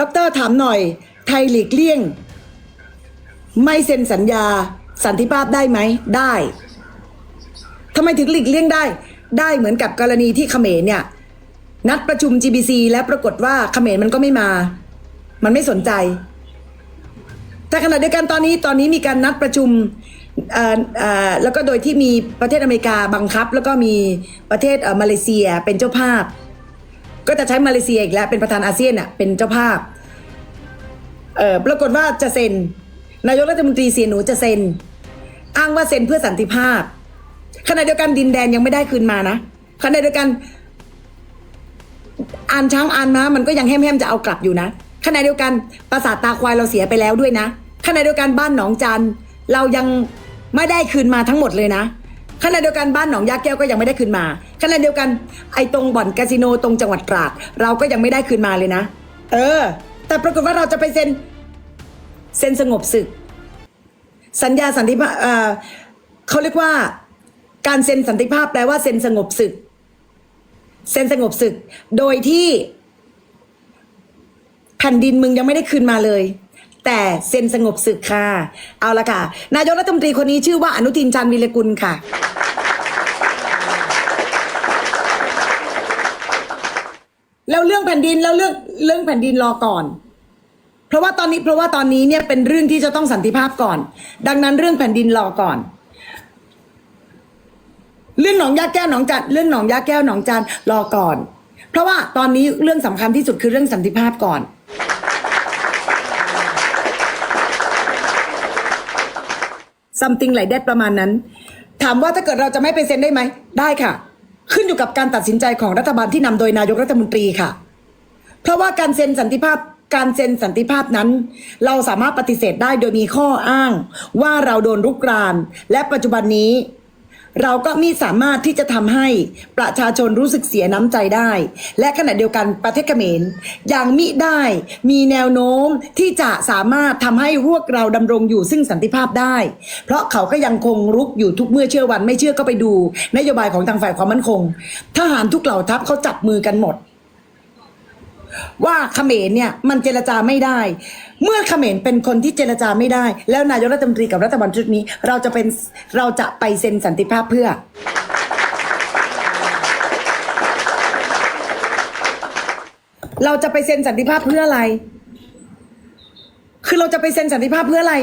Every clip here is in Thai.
ดอกเตอรถามหน่อย ไทยหลีกเลี่ยง ไม่เซ็นสัญญาสันติภาพได้ไหมได้ทำไมถึงหลีกเลี่ยงได้ ได้เหมือนกับกรณีที่เขมรเนี่ย นัดประชุม GBC แล้วปรากฏว่าเขมรมันก็ไม่มา มันไม่สนใจ แต่ขณะเดียวกันตอนนี้ตอนนี้มีการนัดประชุมแล้วก็โดยที่มีประเทศอเมริกาบังคับ แล้วก็มีประเทศเมาเลเซียเป็นเจ้าภาพ ก็จะใช้มาเลเซียอีกแล้วเป็นประธานอาเซียนน่ะเป็นเจ้าภาพเออปรากฏว่าจะเซ็น นายกรัฐมนตรีเสียหนูจะเซ็น อ้างว่าเซ็นเพื่อสันติภาพขณะเดียวกันดินแดนยังไม่ได้คืนมานะขณะเดียวกันอ่านช้างอ่านม้ามันก็ยังแห้มๆจะเอากลับอยู่นะขณะเดียวกันปราสาทตาควายเราเสียไปแล้วด้วยนะขณะเดียวกันบ้านหนองจันเรายังไม่ได้คืนมาทั้งหมดเลยนะ ขณะเดียวกันบ้านหนองยาแก้วก็ยังไม่ได้คืนมาขณะเดียวกันไอ้ตรงบ่อนคาสิโนตรงจังหวัดตราด เราก็ยังไม่ได้คืนมาเลยนะ เออ แต่ปรากฏว่าเราจะไปเซ็นเซ็นสงบศึก สัญญาสันติภาพเออเขาเรียกว่า การเซ็นสันติภาพแปลว่าเซ็นสงบศึก เซ็นสงบศึก โดยที่ แผ่นดินมึงยังไม่ได้คืนมาเลย แต่เซ็นสงบศึกค่ะ เอาละค่ะ นายกรัฐมนตรีคนนี้ชื่อว่าอนุทินชาญวีรกุลค่ะ แล้วเรื่องแผ่นดินแล้วเรื่องเรื่องแผ่นดินรอก่อน เพราะว่าตอนนี้เพราะว่าตอนนี้เนี่ยเป็นเรื่องที่จะต้องสันติภาพก่อน ดังนั้นเรื่องแผ่นดินรอก่อนเรื่องหนองยาแก้วหนองจันเรื่องหนองยาแก้วหนองจันรอก่อน เพราะว่าตอนนี้เรื่องสำคัญที่สุดคือเรื่องสันติภาพก่อน something ไหล like that ประมาณนั้น ถามว่าถ้าเกิดเราจะไม่ไปเซ็นได้ไหม ได้ค่ะ ขึ้นอยู่กับการตัดสินใจของรัฐบาลที่นำโดยนายกรัฐมนตรีค่ะ เพราะว่าการเซ็นสันติภาพการเซ็นสันติภาพนั้น เราสามารถปฏิเสธได้โดยมีข้ออ้าง ว่าเราโดนรุกราน และปัจจุบันนี้ เราก็มิสามารถที่จะทำให้ประชาชนรู้สึกเสียน้ำใจได้ และขณะเดียวกันประเทศเขมรยังมิได้มีแนวโน้มที่จะสามารถทำให้พวกเราดำรงอยู่ซึ่งสันติภาพได้ เพราะเขาก็ยังคงรุกอยู่ทุกเมื่อเชื่อวันไม่เชื่อก็ไปดู นโยบายของทางฝ่ายความมั่นคง ทหารทุกเหล่าทัพเขาจับมือกันหมด ว่าเขมรเนี่ยมันเจรจาไม่ได้ เมื่อเขมรเป็นคนที่เจรจาไม่ได้ แล้วนายกรัฐมนตรีกับรัฐบาลชุดนี้ เราจะเป็นเราจะไปเซ็นสันติภาพเพื่อ เราจะไปเซ็นสันติภาพเพื่ออะไร คือเราจะไปเซ็นสันติภาพเพื่ออะไร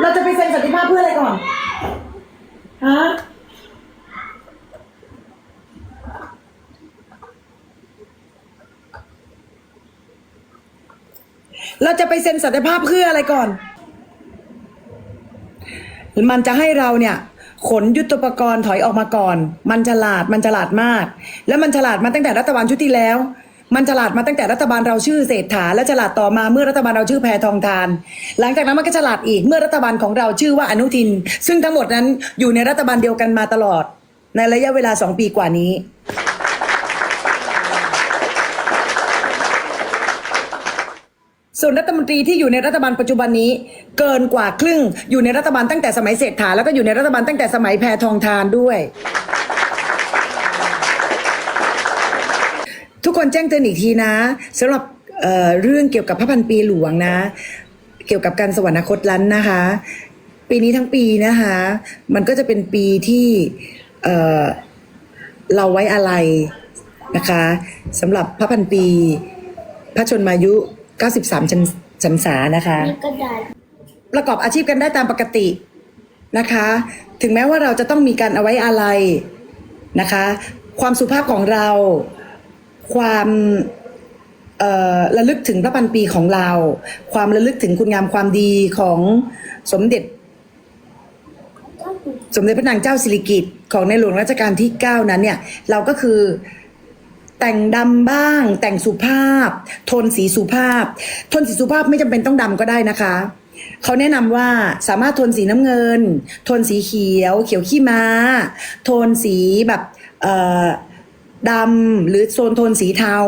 เราจะไปเซ็นสันติภาพเพื่ออะไรก่อนฮะ เราจะไปเซ็นสันติภาพเพื่ออะไรก่อน มันจะให้เราเนี่ย ขนยุทธปกรณ์ถอยออกมาก่อน มันฉลาดมันฉลาดมาก แล้วมันฉลาดมาตั้งแต่รัฐบาลชุดที่แล้ว มันฉลาดมาตั้งแต่รัฐบาลเราชื่อเศรษฐาและฉลาดต่อมาเมื่อรัฐบาลเราชื่อแพทองทาน หลังจากนั้นมันก็ฉลาดอีกเมื่อรัฐบาลของเราชื่อว่าอนุทิน ซึ่งทั้งหมดนั้นอยู่ในรัฐบาลเดียวกันมาตลอด ในระยะเวลาสองปีกว่านี้ ส่วนรัฐมนตรีที่อยู่ในรัฐบาลปัจจุบันนี้ เกินกว่าครึ่ง อยู่ในรัฐบาลตั้งแต่สมัยเศรษฐาแล้วก็อยู่ในรัฐบาลตั้งแต่สมัยแพทองทานด้วย ทุกคนแจ้งเตือนอีกทีนะสำหรับเเรื่องเกี่ยวกับพระพันปีหลวงนะ เกี่ยวกับการสวรรคตลั้นนะคะ ปีนี้ทั้งปีนะคะ มันก็จะเป็นปีที่เเราไว้อะไรนะคะสำหรับพระพันปี พระชนมายุ 93ชันชันษานะคะนี่ก็ได้ประกอบอาชีพกันได้ตามปกตินะคะ ถึงแม้ว่าเราจะต้องมีการเอาไว้อะไรนะคะ ความสุภาพของเรา ความเอ่อระลึกถึงพระพันปีของเรา ความระลึกถึงคุณงามความดีของสมเด็จ สมเด็จพระนางเจ้าสิริกิติ์ของในหลวงรัชกาลที่ 9 นั้นเนี่ย เราก็คือ แต่งดำบ้าง แต่งสุภาพ โทนสีสุภาพ โทนสีสุภาพไม่จำเป็นต้องดำก็ได้นะคะเขาแนะนำว่าสามารถโทนสีน้ำเงิน โทนสีเขียว เขียวขี้ม้า โทนสีแบบเอ่อดำหรือโซนโทนสีเทา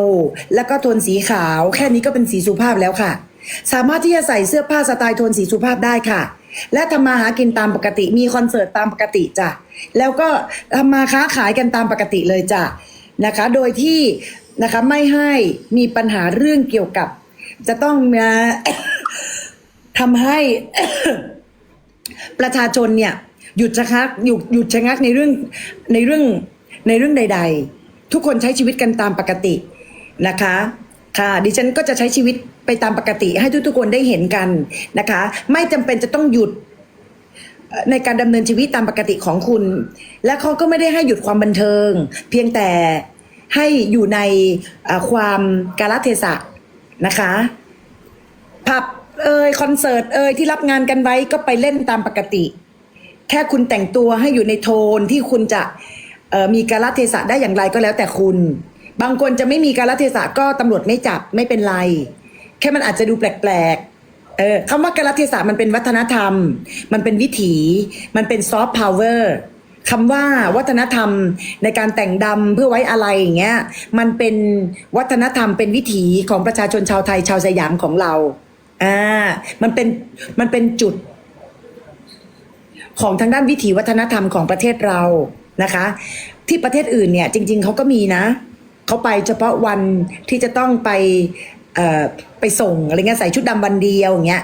แล้วก็โทนสีขาว แค่นี้ก็เป็นสีสุภาพแล้วค่ะ สามารถที่จะใส่เสื้อผ้าสไตล์โทนสีสุภาพได้ค่ะ และทำมาหากินตามปกติมีคอนเสิร์ตตามปกติจ้ะแล้วก็ทำมาค้าขายกันตามปกติเลยจ้ะ นะคะ โดยที่นะคะไม่ให้มีปัญหาเรื่องเกี่ยวกับ จะต้องมาทำให้ประชาชนเนี่ยหยุดชะงักหยุดหยุดชะงักในเรื่องในเรื่องในเรื่องใด ๆ ทุกคนใช้ชีวิตกันตามปกตินะคะ ค่ะ ดิฉันก็จะใช้ชีวิตไปตามปกติ ให้ทุกๆคนได้เห็นกันนะคะ ไม่จำเป็นจะต้องหยุด ในการดำเนินชีวิตตามปกติของคุณ และเขาก็ไม่ได้ให้หยุดความบันเทิง เพียงแต่ให้อยู่ในความกาลเทศะนะคะผับเอยคอนเสิร์ตเอยที่รับงานกันไว้ก็ไปเล่นตามปกติ แค่คุณแต่งตัวให้อยู่ในโทนที่คุณจะมีกาลเทศะได้อย่างไรก็แล้วแต่คุณ บางคนจะไม่มีกาลเทศะก็ตำรวจไม่จับไม่เป็นไร แค่มันอาจจะดูแปลกๆ เออคำว่ากาลเทศะมันเป็นวัฒนธรรม มันเป็นวิถี มันเป็นซอฟต์พาวเวอร์คำว่าวัฒนธรรมในการแต่งดำเพื่อไว้อะไรอย่างเงี้ย มันเป็นวัฒนธรรมเป็นวิถีของประชาชนชาวไทยชาวสยามของเรา อ่า มันเป็นมันเป็นจุด ของทางด้านวิถีวัฒนธรรมของประเทศเรานะคะ ที่ประเทศอื่นเนี่ย จริง ๆเขาก็มีนะเขาไปเฉพาะวันที่จะต้องไป ไปส่งอะไรเงี้ยใส่ชุดดำวันเดียวอย่างเงี้ย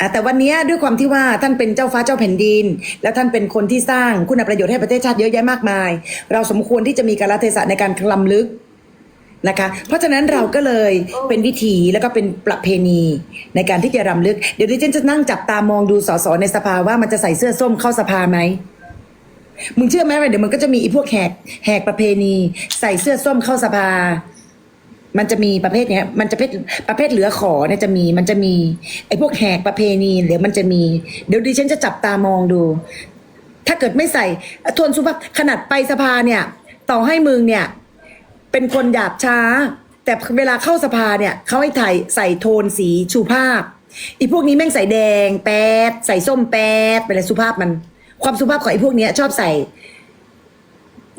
อะแต่วันเนี้ยด้วยความที่ว่าท่านเป็นเจ้าฟ้าเจ้าแผ่นดิน แล้วท่านเป็นคนที่สร้างคุณประโยชน์ให้ประเทศชาติเยอะแยะมากมาย เราสมควรที่จะมีการเทศะในการคลำลึกนะคะ เพราะฉะนั้นเราก็เลยเป็นวิถีแล้วก็เป็นประเพณีในการที่จะรำลึก เดี๋ยวดิฉันจะนั่งจับตามองดูสสในสภาว่ามันจะใส่เสื้อส้มเข้าสภาไหมมึงเชื่อไหมว่าเดี๋ยวมันก็จะมีอีพวกแหกแหกประเพณี ใส่เสื้อส้มเข้าสภา มันจะมีประเภทเนี้ย มันจะเป็นประเภทเหลือขอเนี่ยจะมี มันจะมีไอ้พวกแหกประเพณีเดี๋ยวมันจะมี เดี๋ยวดิฉันจะจับตามองดู ถ้าเกิดไม่ใส่ทวนสุภาพขนาดไปสภาเนี่ย ต่อให้มึงเนี่ย เป็นคนหยาบช้า แต่เวลาเข้าสภาเนี่ยเขาให้ถ่ายใส่โทนสีสุภาพอีพวกนี้แม่งใส่แดง แป๊ดใส่ส้มแป๊ดเป็นอะไรสุภาพมัน ความสุภาพของไอ้พวกเนี้ย ชอบใส่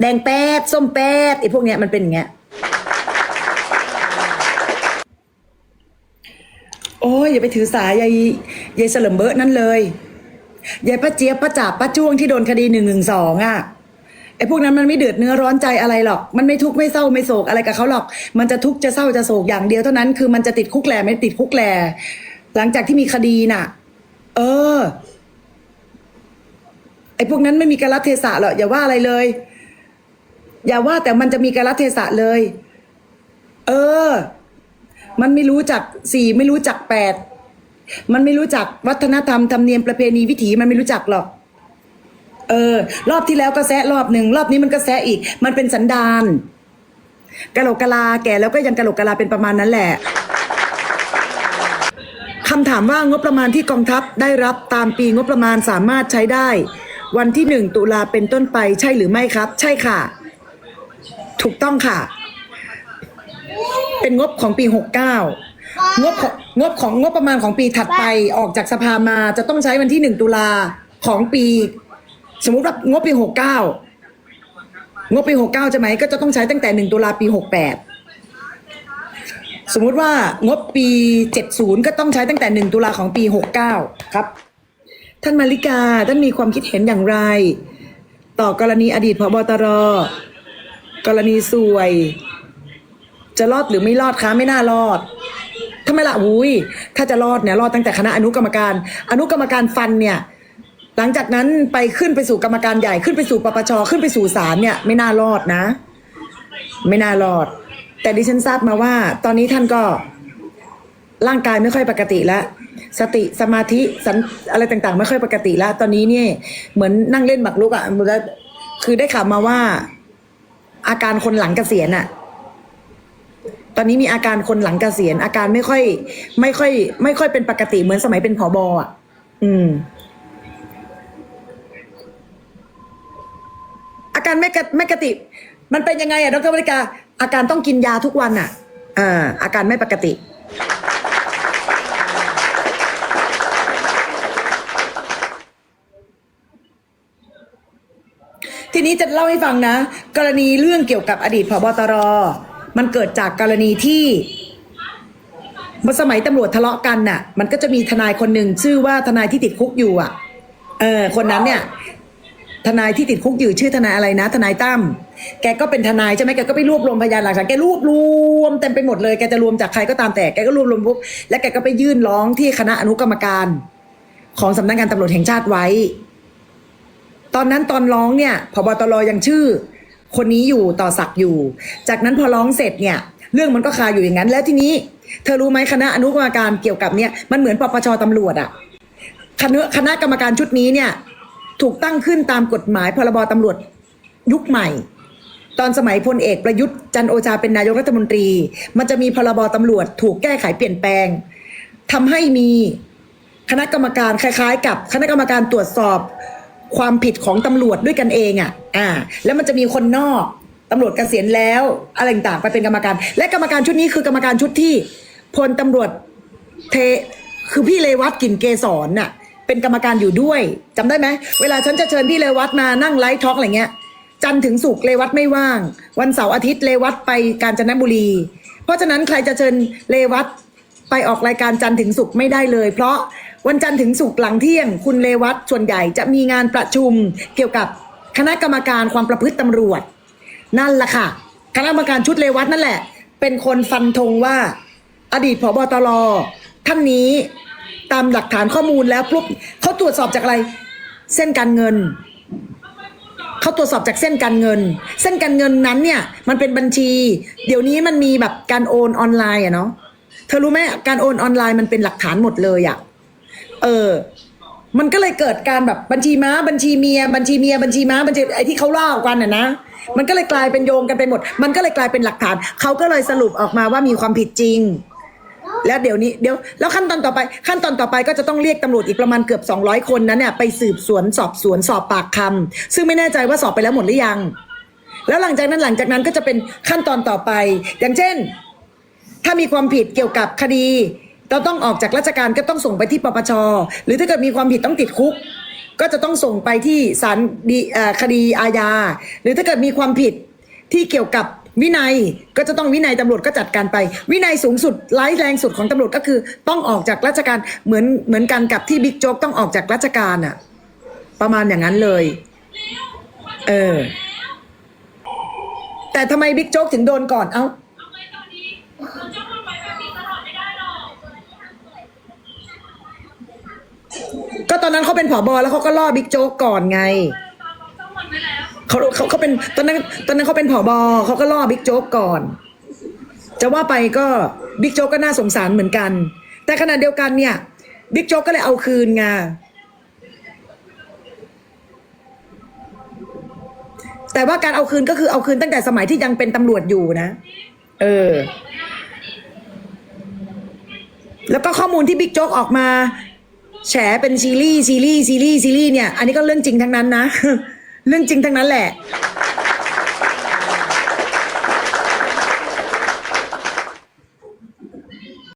แดงแป๊ดส้มแป๊ดไอ้พวกเนี้ยมันเป็นอย่างเงี้ย โอ้ยอย่าไปถือสายยายยายเสลิมเบอะนั่นเลยยายป้าเจี๊ยบป้าจับป้าจ้วงที่โดนคดีหนึ่งหนึ่งสองอะไอ้พวกนั้นมันไม่เดือดเนื้อร้อนใจอะไรหรอก มันไม่ทุกข์ไม่เศร้าไม่โศกอะไรกับเขาหรอก มันจะทุกข์จะเศร้าจะโศกอย่างเดียวเท่านั้นคือมันจะติดคุกแหล่ไม่ติดคุกแหล่หลังจากที่มีคดีน่ะ เออ ไอ้พวกนั้นไม่มีกาลเทศะหรอกอย่าว่าอะไรเลย อย่าว่าแต่มันจะมีกาลเทศะเลย เออ มันไม่รู้จักสี่ไม่รู้จักแปดมันไม่รู้จักวัฒนธรรมธรรมเนียมประเพณีวิถีมันไม่รู้จักหรอก เออ รอบที่แล้วก็แซะรอบหนึ่งรอบนี้มันก็แซะอีก มันเป็นสันดานกะโหลกกะลาแก่แล้วก็ยังกะโหลกกะลาเป็นประมาณนั้นแหละคำถามว่างบประมาณที่กองทัพได้รับตามปีงบประมาณสามารถใช้ได้ วันที่หนึ่งตุลาเป็นต้นไปใช่หรือไม่ครับ ใช่ค่ะ ถูกต้องค่ะ เป็นงบของปีหกเก้างบของงบของงบประมาณของปีถัดไปออกจากสภามาจะต้องใช้วันที่หนึ่งตุลาของปี สมมุติว่างบปีหกเก้างบปีหกเก้าใช่ไหมก็จะต้องใช้ตั้งแต่หนึ่งตุลาปีหกแปดสมมุติว่างบปีเจ็ดศูนย์ก็ต้องใช้ตั้งแต่หนึ่งตุลาของปีหกเก้าครับ ท่านมาริกาท่านมีความคิดเห็นอย่างไร ต่อกรณีอดีตพบตรกรณีสวย จะรอดหรือไม่รอดคะไม่น่ารอดทำไมล่ะอุ้ยถ้าจะรอดเนี่ยรอดตั้งแต่คณะอนุกรรมการ อนุกรรมการฟันเนี่ย หลังจากนั้นไปขึ้นไปสู่กรรมการใหญ่ขึ้นไปสู่ปปชขึ้นไปสู่ศาลเนี่ย ไม่น่ารอดนะ ไม่น่ารอด แต่ดิฉันทราบมาว่า ตอนนี้ท่านก็ ร่างกายไม่ค่อยปกติแล้วสติสมาธิสันอะไรต่างๆ ไม่ค่อยปกติแล้ว ตอนนี้เนี่ย เหมือนนั่งเล่นหมากรุกอะ่ะคือได้ข่าวมาว่า อาการคนหลังเกษียณอะ่ะ ตอนนี้มีอาการคนหลังเกษียณอาการไม่ค่อย ไม่ค่อย ไม่ค่อยเป็นปกติเหมือนสมัยเป็นผอบอะ อืม อาการไม่กไม่กติ มันเป็นยังไงอะดรบริกา อาการต้องกินยาทุกวันอะอ่าอาการไม่ปกติทีนี้จะเล่าให้ฟังนะ กรณีเรื่องเกี่ยวกับอดีตผบตร มันเกิดจากกรณีที่เมื่อสมัยตำรวจทะเลาะกันน่ะ มันก็จะมีทนายคนหนึ่งชื่อว่าทนายที่ติดคุกอยู่อะ เออ คนนั้นเนี่ย ทนายที่ติดคุกอยู่ชื่อทนายอะไรนะ ทนายตั้มแกก็เป็นทนายใช่ไหมแกก็ไปรวบรวมพยานหลักฐานแกรวบรวมเต็มไปหมดเลยแกจะรวมจากใครก็ตามแต่แกก็รวบรวมปุ๊บแล้วแกก็ไปยื่นร้องที่คณะอนุกรรมการของสำนักงานตำรวจแห่งชาติไว้ ตอนนั้นตอนร้องเนี่ยพบตรยังชื่อ คนนี้อยู่ต่อศักอยู่ จากนั้นพอร้องเสร็จเนี่ย เรื่องมันก็คาอยู่อย่างนั้น แล้วทีนี้ เธอรู้ไหมคณะอนุกรรมการเกี่ยวกับเนี่ยมันเหมือนปปชตำรวจอะคณะคณะกรรมการชุดนี้เนี่ย ถูกตั้งขึ้นตามกฎหมายพรบตำรวจยุคใหม่ ตอนสมัยพลเอกประยุทธ์จันโอชาเป็นนายกรัฐมนตรี มันจะมีพรบตำรวจถูกแก้ไขเปลี่ยนแปลงทำให้มีคณะกรรมการคล้าย ๆ กับคณะกรรมการตรวจสอบ ความผิดของตำรวจด้วยกันเองอะ อ่า แล้วมันจะมีคนนอกตำรวจเกษียณแล้วอะไรต่างไปเป็นกรรมการ และกรรมการชุดนี้คือกรรมการชุดที่พลตำรวจเทคือพี่เลวัตกลิ่นเกษรน่ะ เป็นกรรมการอยู่ด้วยจำได้ไหมเวลาฉันจะเชิญพี่เลวัตมานั่งไลฟ์ท็อกอะไรเงี้ยจันถึงศุกเลวัตไม่ว่าง วันเสาร์อาทิตย์เลวัตไปกาญจนบุรี เพราะฉะนั้นใครจะเชิญเลวัตไปออกรายการจันถึงศุกไม่ได้เลย เพราะ วันจันทร์ถึงศุกร์หลังเที่ยง คุณเลวัตส่วนใหญ่จะมีงานประชุมเกี่ยวกับคณะกรรมการความประพฤติตำรวจ นั่นแหละค่ะ คณะกรรมการชุดเลวัตนั่นแหละ เป็นคนฟันธงว่า อดีตผบตรท่านนี้ตามหลักฐานข้อมูลแล้วปุ๊บเขาตรวจสอบจากอะไร เส้นการเงินเขาตรวจสอบจากเส้นการเงิน เส้นการเงินนั้นเนี่ย มันเป็นบัญชี เดี๋ยวนี้มันมีแบบการโอนออนไลน์อะเนาะเธอรู้ไหมการโอนออนไลน์มันเป็นหลักฐานหมดเลยอะ เออ มันก็เลยเกิดการแบบบัญชีม้าบัญชีเมียบัญชีเมียบัญชีม้าบัญชีไอ้ที่เขาเล่ากันน่ะนะ มันก็เลยกลายเป็นโยงกันไปหมด มันก็เลยกลายเป็นหลักฐาน เขาก็เลยสรุปออกมาว่ามีความผิดจริง แล้วเดี๋ยวนี้เดี๋ยวแล้วขั้นตอนต่อไป ขั้นตอนต่อไปก็จะต้องเรียกตำรวจอีกประมาณเกือบ 200 คนนั้นเนี่ยไปสืบสวนสอบสวนสอบปากคำซึ่งไม่แน่ใจว่าสอบไปแล้วหมดหรือยัง แล้วหลังจากนั้นหลังจากนั้นก็จะเป็นขั้นตอนต่อไป อย่างเช่น ถ้ามีความผิดเกี่ยวกับคดี เราต้องออกจากราชการก็ต้องส่งไปที่ปปชหรือถ้าเกิดมีความผิดต้องติดคุก ก็จะต้องส่งไปที่ศาลดีคดีอาญาหรือถ้าเกิดมีความผิดที่เกี่ยวกับวินัยก็จะต้องวินัยตำรวจก็จัดการไป วินัยสูงสุดร้ายแรงสุดของตำรวจก็คือ ต้องออกจากราชการเหมือนเหมือนกันกับที่บิ๊กโจ๊กต้องออกจากราชการอะประมาณอย่างนั้นเลย เออ แต่ทำไมบิ๊กโจ๊กถึงโดนก่อนเอ้าเอา ตอนนั้นเขาเป็นผอบอแล้วเขาก็ล่อบิ๊กโจ๊กก่อนไงเขาเขาเขาเป็นตอนนั้นตอนนั้นเขาเป็นผอบอเขาก็ล่อบิ๊กโจ๊กก่อน จะว่าไปก็บิ๊กโจ๊กก็น่าสงสารเหมือนกัน แต่ขณะเดียวกันเนี่ยบิ๊กโจ๊กก็เลยเอาคืนไงแต่ว่าการเอาคืนก็คือเอาคืนตั้งแต่สมัยที่ยังเป็นตำรวจอยู่นะ เออ แล้วก็ข้อมูลที่บิ๊กโจ๊กออกมา แฉเป็นซีรีส์ซีรีส์ซีรีส์ซีรีส์เนี่ย อันนี้ก็เรื่องจริงทั้งนั้นนะ เรื่องจริงทั้งนั้นแหละ